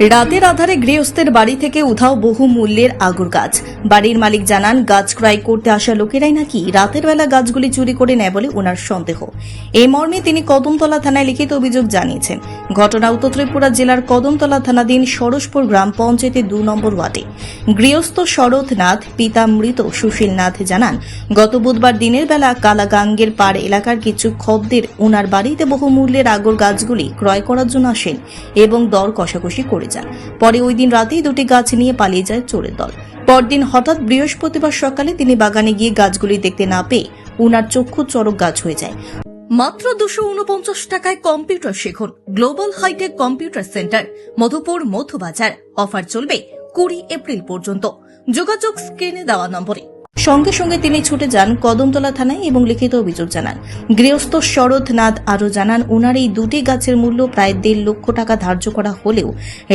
রাতের আধারে গৃহস্থের বাড়ি থেকে উধাও বহু মূল্যের আগুর গাছ। বাড়ির মালিক জানান, গাছ ক্রয় করতে আসা লোকেরাই নাকি রাতের বেলা গাছগুলি চুরি করে নেয় বলে ওনার সন্দেহ। এই মর্মে তিনি কদমতলা থানায় লিখিত অভিযোগ জানিয়েছেন। ঘটনা উত্তর ত্রিপুরা জেলার কদমতলা থানাধীন সরসপুর গ্রাম পঞ্চায়েতের দু নম্বর ওয়ার্ডে। গৃহস্থ শরৎ নাথ পিতা মৃত সুশীল নাথ জানান, গত বুধবার দিনের বেলা কালাগাঙ্গের পাড় এলাকার কিছু খদ্দের ওনার বাড়িতে বহু মূল্যের আগর গাছগুলি ক্রয় করার জন্য আসেন এবং দর কষাকষি করে যান। পরে ওই দিন রাতেই দুটি গাছ নিয়ে পালিয়ে যায় চোরের দল। পরদিন হঠাৎ বৃহস্পতিবার সকালে তিনি বাগানে গিয়ে গাছগুলি দেখতে না পেয়ে উনার চক্ষু চরক গাছ হয়ে যায়। মাত্র দুশো উনপঞ্চাশ টাকায় কম্পিউটার শিখুন। Global hitech computer centre, Madhupur Madhubazar. Offer চলবে কুড়ি এপ্রিল পর্যন্ত। যোগাযোগ স্ক্রিনে দেওয়া নম্বরে। সঙ্গে সঙ্গে তিনি ছুটে যান কদমতলা থানায় এবং লিখিত অভিযোগ জানান। গৃহস্থ শরৎ নাথ আরও জানান ওনার এই দুটি গাছের মূল্য প্রায় দেড় লক্ষ টাকা ধার্য করা হলেও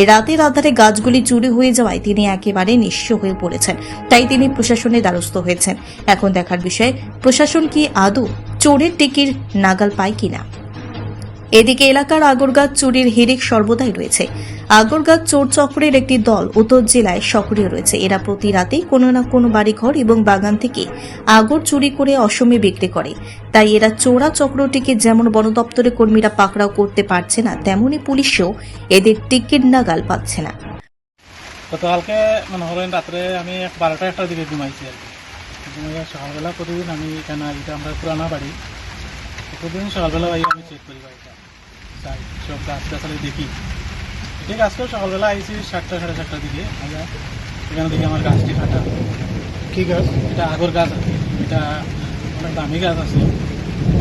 রাতের আধারে গাছগুলি চুরি হয়ে যাওয়ায় তিনি একেবারে নিঃস্ব হয়ে পড়েছেন। তাই তিনি প্রশাসনের দ্বারস্থ হয়েছেন। এখন দেখার বিষয়, প্রশাসন কি আদৌ চোরের টিকির নাগাল পায় কিনা? এদিকে এলাকার আগরগাছ চুরির হিরিক সর্বদাই রয়েছে। আগরগাছ চোর চক্রের একটি দল উত্তর জেলায় সক্রিয় রয়েছে। এরা প্রতি রাতেই কোনো না কোনো বাড়িঘর এবং বাগান থেকে আগর চুরি করে অসমে বিক্রি করে। তাই এরা চোরা চক্রটিকে যেমন বন দপ্তরের কর্মীরা পাকড়াও করতে পারছে না, তেমনি পুলিশও এদের টিকিট নাগাল পাচ্ছে না। গতকালকে মনে হলেন রাত্রে আমি বারোটা একটা দিকে ঘুমাইছি আর কি। সকালবেলা প্রতিদিন আমি এখানে আমরা পুরানা বাড়ি। প্রতিদিন সকালবেলা আই আমি চেক করি বাড়িটা। যাই সব গাছ গাছালি দেখি। ঠিক আজকেও সকালবেলা আইছি সাতটা সাড়ে সাতটার দিকে। আইয়া এখানে দেখি আমার গাছটি ফাটা। কি গাছ? এটা আগর গাছ কি। এটা অনেক দামি গাছ আছে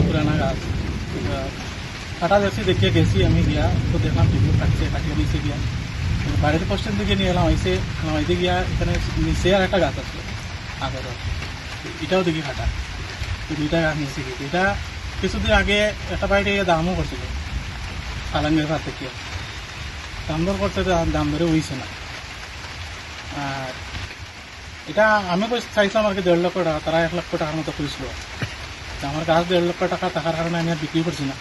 পুরানা গাছ। এটা ফাটা দেখছি দেখিয়ে গেছি আমি গিয়া। তো দেখলাম টিভি কাটছে কাটিয়ে নিচে গিয়া। তো বাড়ির পশ্চিম দিকে নিয়ে এলাম আইসে আইতে গিয়া এখানে নিচে আর একটা গাছ আছে আগর এটাও দেখি ফাটা। দুইটা গাছ নিচে গিয়ে এটা কিছুদিন আগে একটা বাড়িতে দামও করছিল। সালাঙ্গের ভাত থেকে। দাম দর করতে দাম ধরে হইছে না। আর এটা আমি চাইছিলাম আর কি দেড় লক্ষ টাকা তারা এক লক্ষ টাকার মতো করেছিল তা আমার গাছ দেড় লক্ষ টাকা থাকার কারণে আমি আর বিক্রি করছি না।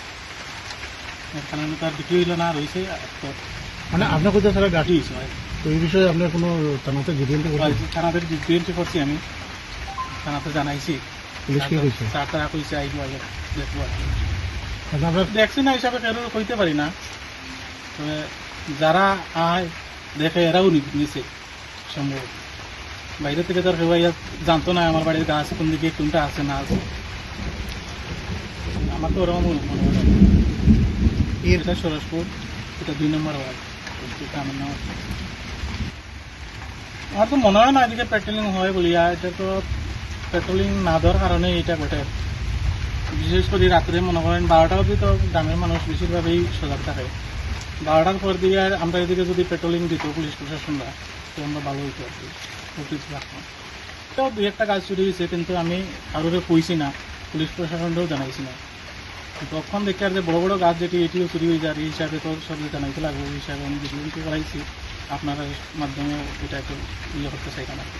কারণে তার বিক্রি হইল না রয়েছে মানে আপনার কোথাও গাছ গাঠি হয়েছে তো এই বিষয়ে আপনার কোনো থানাতে জিডিএনটি করছে থানাতে জিজ্ঞেস করছি আমি। থানাতে জানাইছি। পুলিশ কি কইছে? তার কইছে আইবো আগে দেখব আর কি। এখন আপনার দেখছি না হিসাবে কেউ কইতে পারি না। তবে যারা আয় দেখে এরাও নিছে। সম্ভব বাইরে থেকে তো আর কেউ জানতো না আমার বাড়ির গাছ কোন দিকে কোনটা আছে না আছে। আমার তো ওরকম মনে হয়। এটা সরসপুর এটা দুই নম্বর ওয়ার্ড আমার নাম আমার তো মনে হয় না এদিকে পেট্রোলিং হয় বলিয়া এটা তো পেট্রোলিং না দেওয়ার কারণে এটা ঘটে। বিশেষ করে রাত্রে মনে করেন বারোটা অবধি তো গ্রামের মানুষ বেশিরভাগই সজাগ থাকে বারোটার পর দিয়ে আর আমরা এদিকে যদি পেট্রোলিং দিত পুলিশ প্রশাসনরা তো আমরা ভালো হইতো আর কি তো দুই একটা কাজ চুরি হয়েছে কিন্তু আমি কারোরে কইছি না পুলিশ প্রশাসনকেও জানাইছি না তখন দেখি আর যে বড় বড় গাছ যেটি, এটিও চুরি হয়ে যায়, এই হিসাবে তো সব জানাইতে লাগবে ওই হিসাবে আমি ভিডিও করাইছি আপনার মাধ্যমে এটা একটু ইয়ে করতে চাইতাম আর কি